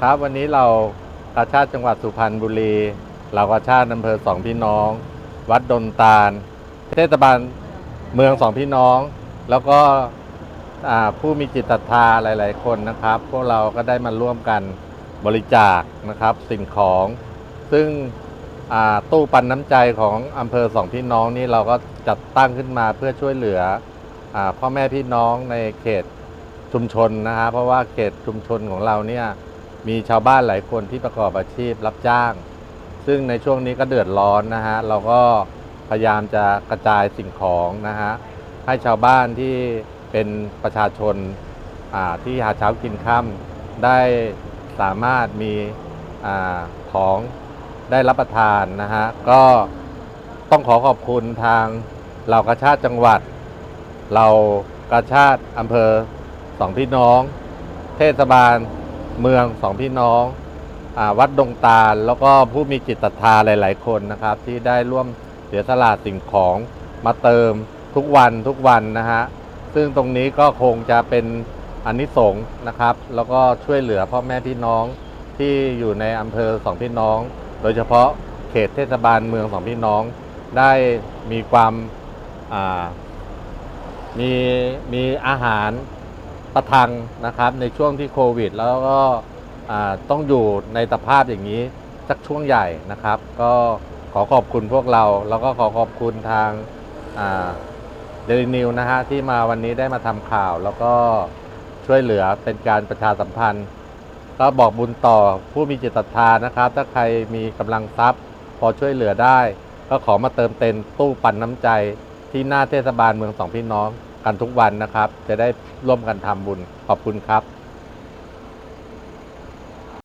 ครับวันนี้เรากาชาติจังหวัดสุพรรณบุรีเรากาชาติอำเภอสองพี่น้อง วัดดนตาลเทศบาลเมืองสองพี่น้อง แล้วก็ผู้มีจิตศรัทธาหลาย ๆ คนนะครับ พวกเราก็ได้มาร่วมกันบริจาคนะครับสิ่งของ ซึ่งตู้ปันน้ำใจของอำเภอสองพี่น้องนี่เราก็จัดตั้งขึ้นมาเพื่อช่วยเหลืออพ่อแม่พี่น้องในเขตชุมชนนะฮะเพราะว่าเขตชุมชนของเราเนี่ย มีชาวบ้านหลายคนที่ประกอบอาชีพรับจ้าง ซึ่งในช่วงนี้ก็เดือดร้อนนะฮะ เราก็พยายามจะกระจายสิ่งของนะฮะ ให้ชาวบ้านที่เป็นประชาชนาที่หาเช้ากินค่ำได้สามารถมีอของได้รับประทานนะฮะ ก็ต้องขอขอบคุณทางเหล่ากาชาติจังหวัดเรากาชาติอำเภอสองพี่น้อง เทศบาล เมืองสองพี่น้องอวัดดงตาล แล้วก็ผู้มีจิตศรัทธาหลาย ๆ คนนะครับ ที่ได้ร่วมเสียสละสิ่งของมาเติมทุกวันทุกวันนะฮะซึ่งตรงนี้ก็คงจะเป็นอนนิสงส์นะครับ แล้วก็ช่วยเหลือพ่อแม่พี่น้องที่อยู่ในอำเภอสองพี่น้อง โดยเฉพาะเขตเทศบาลเมืองสองพี่น้องได้มีความามีมีอาหาร ประทังนะครับในช่วงที่โควิด แล้วก็ต้องอยู่ในสภาพอย่างนี้สักช่วงใหญ่นะครับ ก็ขอขอบคุณพวกเรา แล้วก็ขอขอบคุณทางเดลินิวนะฮะที่มาวันนี้ได้มาทำข่าว แล้วก็ช่วยเหลือเป็นการประชาสัมพันธ์ ก็บอกบุญต่อผู้มีจิตศรัทธานะครับ ถ้าใครมีกำลังทรัพย์ พอช่วยเหลือได้ ก็ขอมาเติมเต็มตู้ปันน้ำใจที่หน้าเทศบาลเมืองสองพี่น้อง กันทุกวันนะครับ จะได้ร่วมกันทำบุญขอบคุณครับ